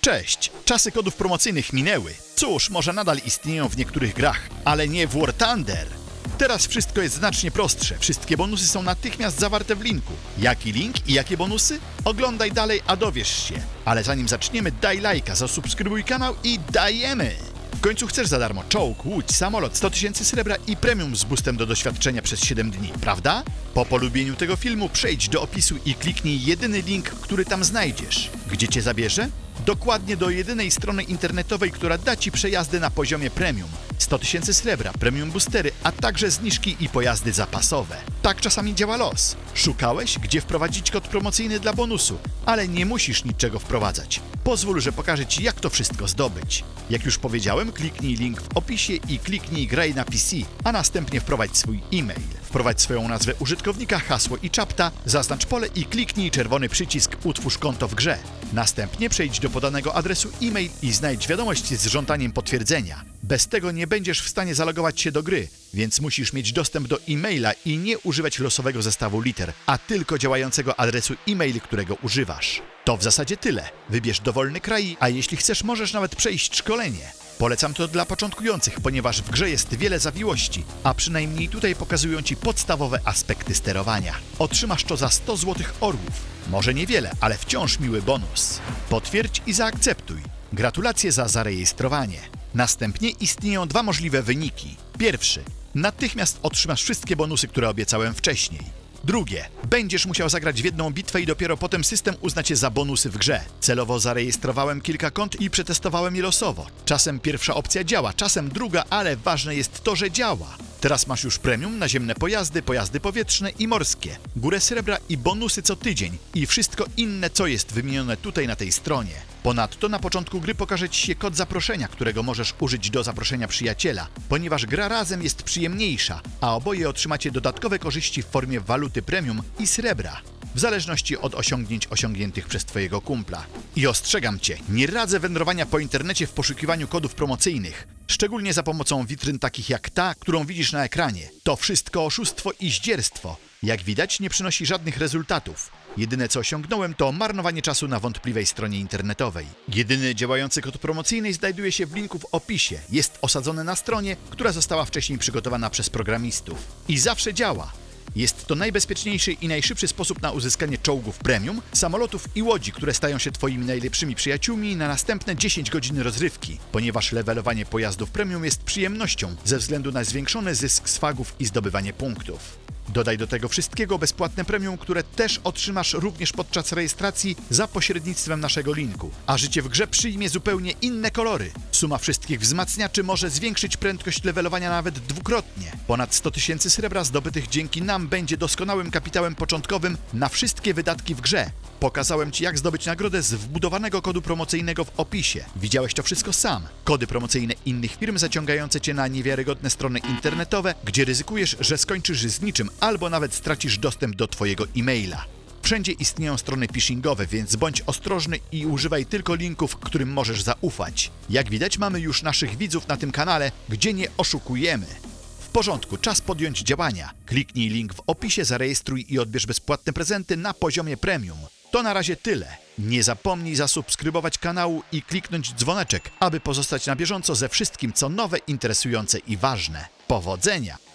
Cześć! Czasy kodów promocyjnych minęły. Cóż, może nadal istnieją w niektórych grach, ale nie w War Thunder. Teraz wszystko jest znacznie prostsze. Wszystkie bonusy są natychmiast zawarte w linku. Jaki link i jakie bonusy? Oglądaj dalej, a dowiesz się. Ale zanim zaczniemy, daj lajka, zasubskrybuj kanał i dajemy! W końcu chcesz za darmo czołg, łódź, samolot, 100 tysięcy srebra i premium z boostem do doświadczenia przez 7 dni, prawda? Po polubieniu tego filmu przejdź do opisu i kliknij jedyny link, który tam znajdziesz. Gdzie cię zabierze? Dokładnie do jedynej strony internetowej, która da Ci przejazdy na poziomie premium. 100 tysięcy srebra, premium boostery, a także zniżki i pojazdy zapasowe. Tak czasami działa los. Szukałeś, gdzie wprowadzić kod promocyjny dla bonusu, ale nie musisz niczego wprowadzać. Pozwól, że pokażę Ci, jak to wszystko zdobyć. Jak już powiedziałem, kliknij link w opisie i kliknij graj na PC, a następnie wprowadź swój e-mail. Wprowadź swoją nazwę użytkownika, hasło i czapta, zaznacz pole i kliknij czerwony przycisk Utwórz konto w grze. Następnie przejdź do podanego adresu e-mail i znajdź wiadomość z żądaniem potwierdzenia. Bez tego nie będziesz w stanie zalogować się do gry, więc musisz mieć dostęp do e-maila i nie używać losowego zestawu liter, a tylko działającego adresu e-mail, którego używasz. To w zasadzie tyle. Wybierz dowolny kraj, a jeśli chcesz, możesz nawet przejść szkolenie. Polecam to dla początkujących, ponieważ w grze jest wiele zawiłości, a przynajmniej tutaj pokazują Ci podstawowe aspekty sterowania. Otrzymasz to za 100 złotych orłów. Może niewiele, ale wciąż miły bonus. Potwierdź i zaakceptuj. Gratulacje za zarejestrowanie. Następnie istnieją dwa możliwe wyniki. Pierwszy. Natychmiast otrzymasz wszystkie bonusy, które obiecałem wcześniej. Drugie. Będziesz musiał zagrać w jedną bitwę i dopiero potem system uzna cię za bonusy w grze. Celowo zarejestrowałem kilka kont i przetestowałem je losowo. Czasem pierwsza opcja działa, czasem druga, ale ważne jest to, że działa. Teraz masz już premium, naziemne pojazdy, pojazdy powietrzne i morskie, górę srebra i bonusy co tydzień i wszystko inne, co jest wymienione tutaj na tej stronie. Ponadto na początku gry pokaże Ci się kod zaproszenia, którego możesz użyć do zaproszenia przyjaciela, ponieważ gra razem jest przyjemniejsza, a oboje otrzymacie dodatkowe korzyści w formie waluty premium i srebra w zależności od osiągnięć osiągniętych przez Twojego kumpla. I ostrzegam Cię, nie radzę wędrowania po internecie w poszukiwaniu kodów promocyjnych, szczególnie za pomocą witryn takich jak ta, którą widzisz na ekranie. To wszystko oszustwo i zdzierstwo. Jak widać, nie przynosi żadnych rezultatów. Jedyne co osiągnąłem to marnowanie czasu na wątpliwej stronie internetowej. Jedyny działający kod promocyjny znajduje się w linku w opisie. Jest osadzony na stronie, która została wcześniej przygotowana przez programistów. I zawsze działa. Jest to najbezpieczniejszy i najszybszy sposób na uzyskanie czołgów premium, samolotów i łodzi, które stają się Twoimi najlepszymi przyjaciółmi na następne 10 godzin rozrywki, ponieważ levelowanie pojazdów premium jest przyjemnością ze względu na zwiększony zysk z fagów i zdobywanie punktów. Dodaj do tego wszystkiego bezpłatne premium, które też otrzymasz również podczas rejestracji za pośrednictwem naszego linku. A życie w grze przyjmie zupełnie inne kolory. Suma wszystkich wzmacniaczy może zwiększyć prędkość levelowania nawet dwukrotnie. Ponad 100 tysięcy srebra zdobytych dzięki nam będzie doskonałym kapitałem początkowym na wszystkie wydatki w grze. Pokazałem Ci, jak zdobyć nagrodę z wbudowanego kodu promocyjnego w opisie. Widziałeś to wszystko sam. Kody promocyjne innych firm zaciągające Cię na niewiarygodne strony internetowe, gdzie ryzykujesz, że skończysz z niczym albo nawet stracisz dostęp do Twojego e-maila. Wszędzie istnieją strony phishingowe, więc bądź ostrożny i używaj tylko linków, którym możesz zaufać. Jak widać, mamy już naszych widzów na tym kanale, gdzie nie oszukujemy. W porządku, czas podjąć działania. Kliknij link w opisie, zarejestruj i odbierz bezpłatne prezenty na poziomie premium. To na razie tyle. Nie zapomnij zasubskrybować kanału i kliknąć dzwoneczek, aby pozostać na bieżąco ze wszystkim, co nowe, interesujące i ważne. Powodzenia!